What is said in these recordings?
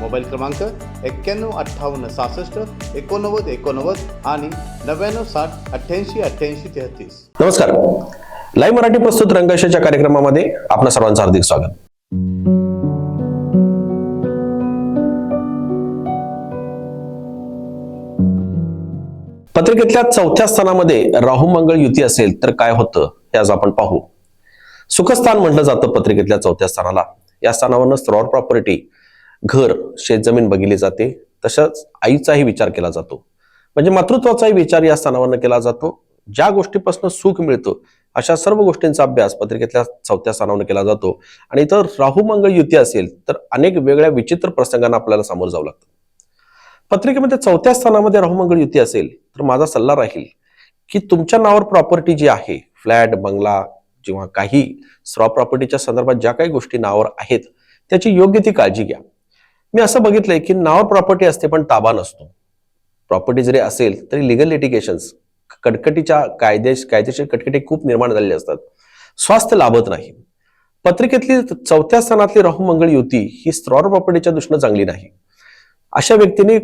Mobile क्रमांक एक्क्याण्णव अठ्ठावन्न सहासष्ट एकोणनव्वद एकोणनव्वद आणि नव्याण्णव साठ अठ्ठ्याऐंशी अठ्ठ्याऐंशी तेहतीस. नमस्कार. लाईव्ह मराठी प्रस्तुत रंगशाच्या कार्यक्रमामध्ये आपल्या सर्वांचं हार्दिक स्वागत. पत्रिकेतल्या चौथ्या स्थानामध्ये राहू मंगळ युती असेल तर काय होतं हे आज आपण पाहू. सुखस्थान म्हटलं जातं पत्रिकेतल्या चौथ्या स्थानाला. या स्थानावरनं स्त्रॉर प्रॉपर्टी घर शेतजमीन बघितली जाते तशाच आईचाही विचार केला जातो. म्हणजे मातृत्वाचाही विचार या स्थानावरनं केला जातो. ज्या गोष्टीपासून सुख मिळतं अशा सर्व गोष्टींचा अभ्यास पत्रिकेतल्या चौथ्या स्थानावर केला जातो. आणि तर राहू मंगळ युती असेल तर अनेक वेगळ्या विचित्र प्रसंगांना आपल्याला सामोरं जावं लागतं. पत्रिकेमध्ये चौथ्या स्थानामध्ये राहू मंगळ युती असेल तर माझा सल्ला राहील की तुमच्या नावावर प्रॉपर्टी जी आहे फ्लॅट बंगला किंवा काही स्ट्रॉ प्रॉपर्टीच्या संदर्भात ज्या काही गोष्टी नावावर आहेत त्याची योग्य ती काळजी घ्या. मी असं बघितलंय की नावावर प्रॉपर्टी असते पण ताबा नसतो. प्रॉपर्टी जरी असेल तरी लिगल लिटिगेशन्स कटकटीच्या कायदेश कायदेशीर कटकटी खूप निर्माण झालेले असतात. स्वास्थ्य लाभत नाही. पत्रिकेतली चौथ्या स्थानातली राहू मंगळ युती ही स्त्रॉर प्रॉपर्टीच्या दृष्टीनं चांगली नाही. अशा व्यक्तीने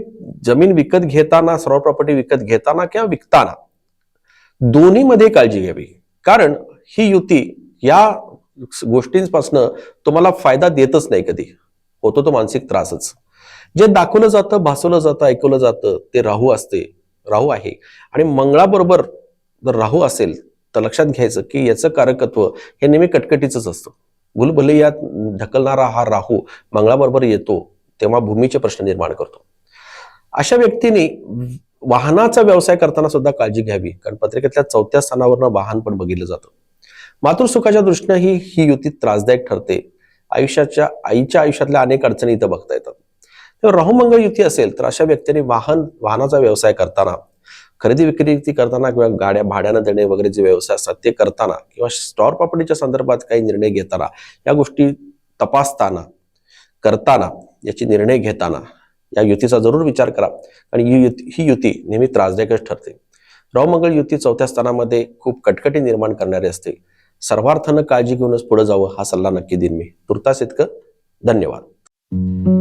जमीन विकत घेताना स्त्रॉर प्रॉपर्टी विकत घेताना किंवा विकताना दोन्हीमध्ये काळजी घ्यावी. कारण ही युती या गोष्टींपासनं तुम्हाला फायदा देतच नाही कधी. होतो तो मानसिक त्रासच. जे दाखवलं जातं भासवलं जातं ऐकवलं जातं ते राहू असते राहू आहे. आणि मंगळाबरोबर जर राहू असेल तर लक्षात घ्यायचं की याचं कारकत्व हे नेहमी कटकटीच असतं. भूलभुलैयात ढकलणारा हा राहू मंगळाबरोबर येतो तेव्हा भूमीचे प्रश्न निर्माण करतो. अशा व्यक्तीने वाहनाचा व्यवसाय करताना सुद्धा काळजी घ्यावी कारण पत्रिकेतल्या चौथ्या स्थानावरनं वाहन पण बघितलं जातं. मातृसुखाच्या दृष्टीनं ही ही युती त्रासदायक ठरते. आयुष्याच्या आईच्या आयुष्यातल्या अनेक अडचणी इथं बघता येतात. तेव्हा राहुमंगळ युती असेल तर अशा व्यक्तीने वाहन वाहनाचा व्यवसाय करताना खरेदी विक्री करताना किंवा गाड्या भाड्यानं देणे वगैरे जे व्यवसाय असतात ते करताना किंवा स्टॉर प्रॉपर्टीच्या संदर्भात काही निर्णय घेताना या गोष्टी तपासताना करताना याची निर्णय घेताना या युतीचा जरूर विचार करा. आणि ही युती ही युती नेहमी त्रासदायकच ठरते. रावमंगळ युती चौथ्या स्थानामध्ये खूप कटकटी निर्माण करणारी असते सर्वार्थानं काळजी घेऊनच पुढे जावं हा सल्ला नक्की देईन मी. तुर्तास इतकं. धन्यवाद.